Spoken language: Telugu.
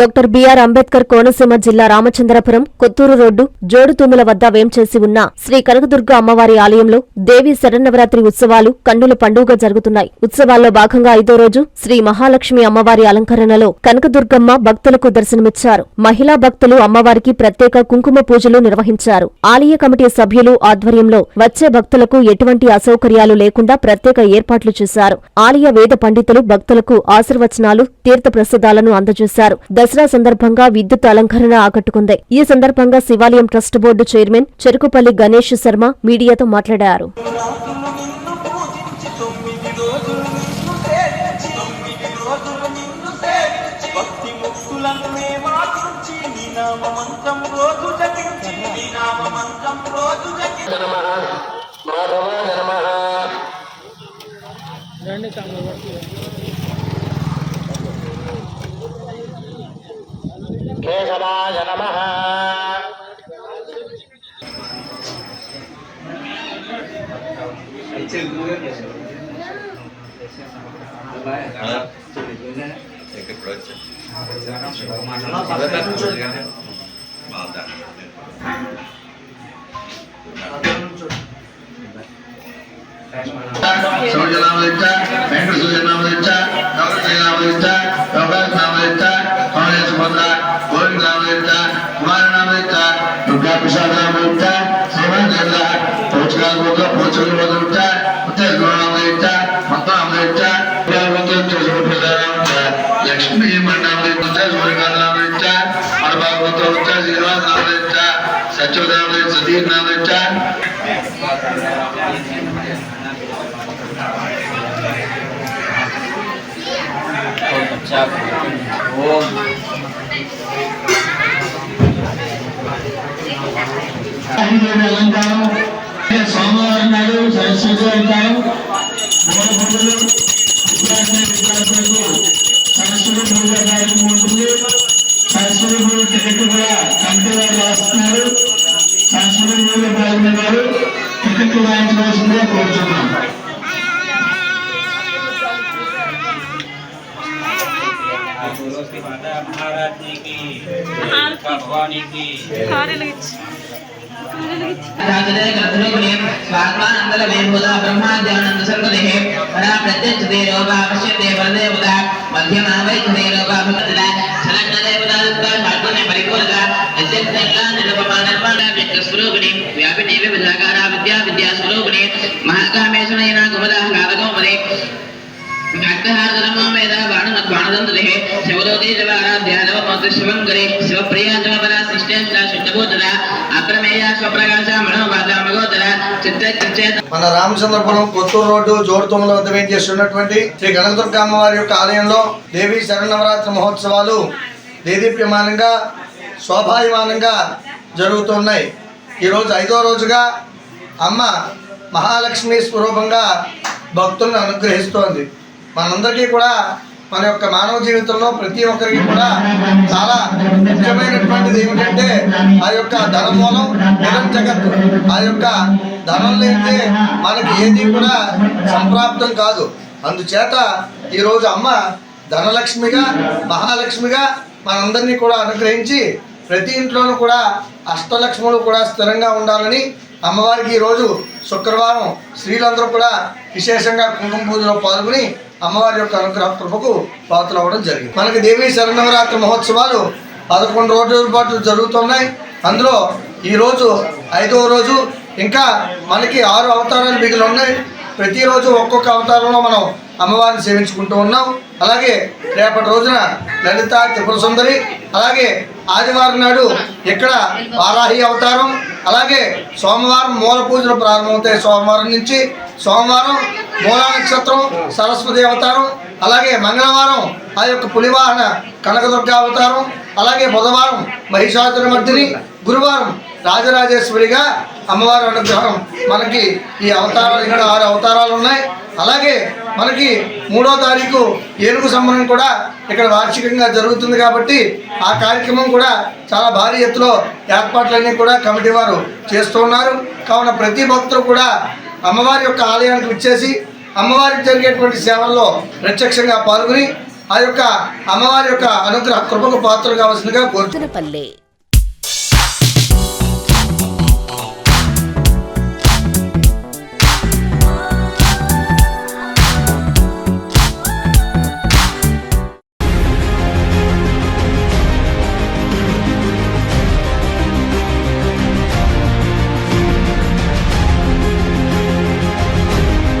డాక్టర్ బిఆర్ అంబేద్కర్ కోనసీమ జిల్లా రామచంద్రపురం కొత్తూరు రోడ్డు జోడుతూముల వద్ద వేంచేసి ఉన్న శ్రీ కనకదుర్గ అమ్మవారి ఆలయంలో దేవి శరన్నవరాత్రి ఉత్సవాలు కన్నుల పండుగ జరుగుతున్నాయి. ఉత్సవాల్లో భాగంగా ఐదో రోజు శ్రీ మహాలక్ష్మి అమ్మవారి అలంకరణలో కనకదుర్గమ్మ భక్తులకు దర్శనమిచ్చారు. మహిళా భక్తులు అమ్మవారికి ప్రత్యేక కుంకుమ పూజలు నిర్వహించారు. ఆలయ కమిటీ సభ్యులు ఆధ్వర్యంలో వచ్చే భక్తులకు ఎటువంటి అసౌకర్యాలు లేకుండా ప్రత్యేక ఏర్పాట్లు చేశారు. ఆలయ వేద పండితులు భక్తులకు ఆశీర్వచనాలు తీర్థప్రసాదాలను అందజేశారు. దసరా సందర్భంగా విద్యుత్ అలంకరణ ఆకట్టుకుంది. ఈ సందర్భంగా శివాలయం trust board chairman Cherukupalli Ganesh Sharma మీడియాతో మాట్లాడారు. కేశవాయ నమః సూర్యనామలిచ్చ వెంకట సూర్యనామలిచ్చ నవరత్నామలిచ్చ యోగానామలిచ్చ కాంగ్రెస్ पैसा ना मिलता सेवन करता रोज़गार होगा पोचल बदलता उतर गुणा मिलता मता मिलता होगा तो जो फैलाना होता लक्ष्मी जी मन नाम लेता उतर स्वर्ग नाम लेता और बाप होता उतर जीवन नाम लेता सचो नाम लेता सदीर नाम लेता अच्छा ओम అలంకారం. సోమవారం నాడు సరస్వతి అలంకారం. మూల పూజలు విద్యార్థి విద్యార్థులకు సరస్వతి పూజ కార్యక్రమం ఉంటుంది. సరస్వతి పూజ టికెట్ కూడా కమిటీ వారు రాస్తున్నారు. సరస్వతి పూజ పాల్గొనే వారు టికెట్లు వాయించవలసిందిగా కోరుతున్నాం రాజదే గ్రంథలోకులే స్వాత్మానందల వేభూత బ్రహ్మాద్యానంద సర్వదేహ. పరా ప్రత్యక్షతే రోగా పశ్యతే ధ్యానవ మంత్ర శివం గరే శివప్రియాంజమపర శిష్టేంద్ర శుద్ధభూతర అప్రమేయ స్వప్రకాశ మనోబాధ మగోదర మన రామచంద్రపురం కొత్తూరు రోడ్డు జోడుతుమ్మల వద్ద వేయించేస్తున్నటువంటి శ్రీ గణదుర్గ అమ్మవారి యొక్క ఆలయంలో దేవి శరణవరాత్రి మహోత్సవాలు దేదీప్యమానంగా శోభాయమానంగా జరుగుతున్నాయి ఈరోజు ఐదో రోజుగా అమ్మ మహాలక్ష్మి స్వరూపంగా భక్తులను అనుగ్రహిస్తోంది. మనందరికీ కూడా మన యొక్క మానవ జీవితంలో ప్రతి ఒక్కరికి కూడా చాలా ముఖ్యమైనటువంటిది ఏమిటంటే ఆ యొక్క ధనం మూలం జగన్ జగత్తు. ఆ యొక్క ధనం లేనిదే మనకి ఏది కూడా సంప్రాప్తం కాదు. అందుచేత ఈరోజు అమ్మ ధనలక్ష్మిగా మహాలక్ష్మిగా మనందరినీ కూడా అనుగ్రహించి ప్రతి ఇంట్లోనూ కూడా అష్టలక్ష్ములు కూడా స్థిరంగా ఉండాలని అమ్మవారికి ఈరోజు శుక్రవారం స్త్రీలందరూ కూడా విశేషంగా కుంకుమ పూజలో పాల్గొని అమ్మవారి యొక్క అనుగ్రహ కృపకు పాత్ర అవ్వడం జరిగింది. మనకి దేవీ శరణవరాత్రి మహోత్సవాలు పదకొండు రోజుల పాటు జరుగుతున్నాయి. అందులో ఈరోజు ఐదవ రోజు ఇంకా మనకి ఆరు అవతారాలు మిగిలి ఉన్నాయి. ప్రతిరోజు ఒక్కొక్క అవతారంలో మనం అమ్మవారిని సేవించుకుంటూ ఉన్నాం. అలాగే రేపటి రోజున లలిత త్రిపుర సుందరి అలాగే ఆదివారం నాడు ఇక్కడ వారాహి అవతారం అలాగే సోమవారం మూల పూజలు ప్రారంభమవుతాయి. సోమవారం నుంచి సోమవారం మూలా నక్షత్రం సరస్వతి అవతారం అలాగే మంగళవారం ఆ యొక్క పులివాహన కనకదుర్గ అవతారం అలాగే బుధవారం మహిషాసుర మర్దిని గురువారం రాజరాజేశ్వరిగా అమ్మవారి అనుగ్రహం. మనకి ఈ అవతారాలు ఇక్కడ ఆరు అవతారాలు ఉన్నాయి. అలాగే మనకి మూడో తారీఖు ఏనుగు సంబరం కూడా ఇక్కడ వార్షికంగా జరుగుతుంది కాబట్టి ఆ కార్యక్రమం కూడా చాలా భారీ ఎత్తులో ఏర్పాట్లన్నీ కూడా కమిటీ వారు చేస్తూ ఉన్నారు. కావున ప్రతి భక్తులు కూడా అమ్మవారి యొక్క ఆలయానికి విచ్చేసి అమ్మవారికి జరిగేటువంటి సేవల్లో ప్రత్యక్షంగా పాల్గొని ఆ యొక్క అమ్మవారి యొక్క అనుగ్రహ కృపకు పాత్రలు కావాల్సిందిగా కోరుతున్నపల్లె